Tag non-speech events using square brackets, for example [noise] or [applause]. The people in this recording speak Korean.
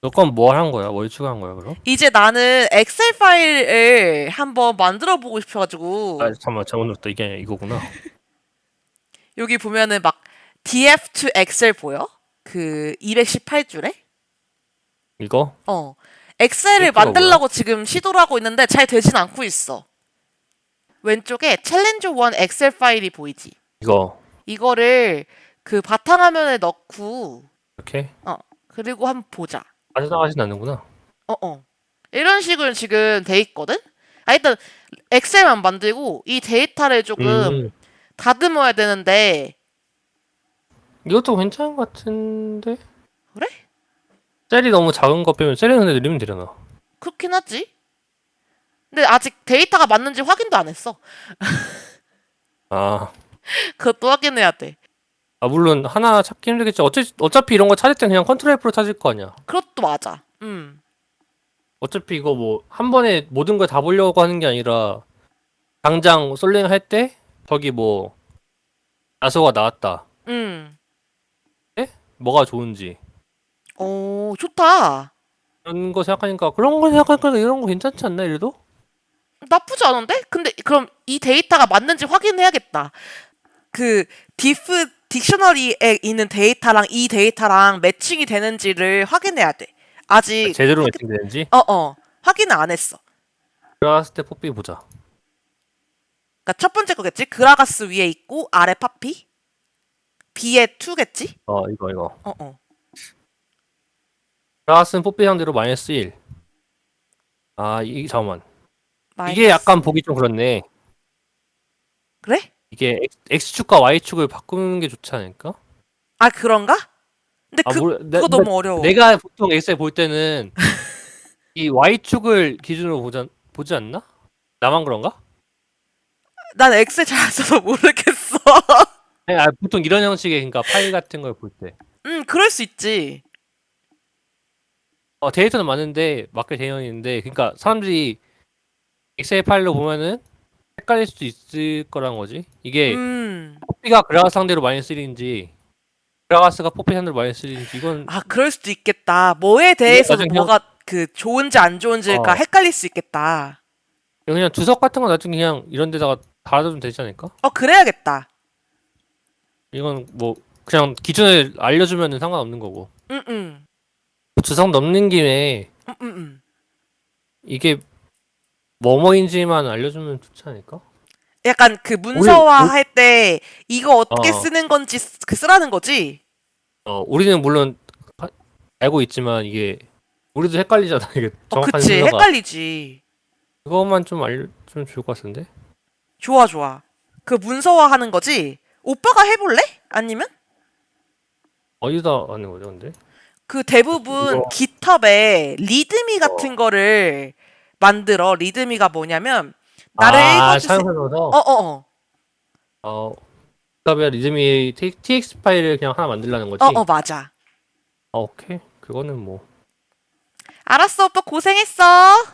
너건 뭐한 거야? 뭘 추가한 거야, 그럼? 이제 나는 엑셀 파일을 한번 만들어 보고 싶어가지고 아, 잠깐만, 눌렀다. 이게 이거구나. [laughs] 여기 보면은 막 df to 엑셀 보여? 그 218줄에? 이거? 어. 엑셀을 만들려고 지금 시도를 하고 있는데 잘 되진 않고 있어. 왼쪽에 챌린지 1 엑셀 파일이 보이지? 이거. 이거를 그 바탕화면에 넣고 이렇게? 어 그리고 한번 보자. 빠져나가진 않는구나. 어 어. 이런 식으로 지금 돼 있거든? 아 일단 엑셀만 만들고 이 데이터를 조금 음. 다듬어야 되는데 이것도 괜찮은 것 같은데? 그래? 셀이 너무 작은 거 빼면 셀이 근데 늘리면 되려나? 그렇긴 하지. 근데 아직 데이터가 맞는지 확인도 안 했어. [laughs] 아. 그것도 확인해야 돼. 아, 물론 하나 찾기 힘들겠지. 어차피, 어차피 이런 거 찾을 땐 그냥 컨트롤 F로 찾을 거 아니야. 그것도 맞아. 음. 어차피 이거 뭐 한 번에 모든 걸 다 보려고 하는 게 아니라 당장 솔랭 할 때 저기 뭐 야소가 나왔다. 음. 뭐가 좋은지 오, 좋다. 이런 거 생각하니까 그런 거 생각하니까 이런 거 괜찮지 않나 이래도? 나쁘지 않은데? 근데 그럼 이 데이터가 맞는지 확인해야겠다. 그 디프 딕셔너리에 있는 데이터랑 이 데이터랑 매칭이 되는지를 확인해야 돼. 아직 제대로 매칭되는지 어 어 확인을 안 했어. 들어갔을 때 뽀삐 보자. 그러니까 첫 번째 거겠지. 그라가스 위에 있고 아래 파피. B에 2겠지. 어 이거 이거. 어 어. 들어갔으면 뽀삐 상대로 마이너스 1. 아 이게 잠깐만. 이게 마이너스. 약간 보기 좀 그렇네. 그래? 이게 X, X축과 Y축을 바꾸는 게 좋지 않을까? 아 그런가? 근데 아, 그 모르- 내- 그거 내- 너무 어려워. 내가 보통 엑셀 볼 때는 이 Y축을 기준으로 보자, 보지 않나? 나만 그런가? 난 엑셀 잘 안 써서 모르겠어. 아니, [laughs] 아, 보통 이런 형식의 그러니까 파일 같은 걸 볼 때. 음 그럴 수 있지. 어, 데이터는 많은데 되어 있는데 그러니까 사람들이 엑셀 파일로 보면은 헷갈릴 수도 있을 거란 거지. 이게 음. 포피가 그라가스 상대로 마이너스 1인지 그라가스가 포피 상대로 마이너스 1인지 이건 아 그럴 수도 있겠다. 뭐에 대해서 나중에 뭐가 그 좋은지 안 좋은지가 어. 헷갈릴 수 있겠다. 그냥 주석 같은 거 나중에 그냥 이런 데다가 달아두면 되지 않을까? 어 그래야겠다. 이건 뭐 그냥 기준을 알려주면 상관없는 거고 응응. 주석 넘는 김에 응응. 이게 뭐뭐인지만 알려주면 좋지 않을까? 약간 그 문서화 할때 이거 어떻게 어. 쓰는 건지 쓰- 그 쓰라는 거지. 어 우리는 물론 파- 알고 있지만 이게 우리도 헷갈리잖아 이게 어 정확한 그치 순서가 헷갈리지. 그것만 좀 알려주면 좋을 것 같은데 좋아 좋아. 그 문서화 하는 거지. 오빠가 해볼래? 아니면 어디다 하는 거죠 근데? 그 대부분 이거- 깃허브에 리드미 같은 거를 만들어. 리드미가 뭐냐면 나를 아 읽어주세요. 사용해서 어어 어. 어 그다음에 리즈미 tx 파일을 그냥 하나 만들라는 거지? 어 어 맞아. 아 오케이 그거는 뭐 알았어 오빠 고생했어.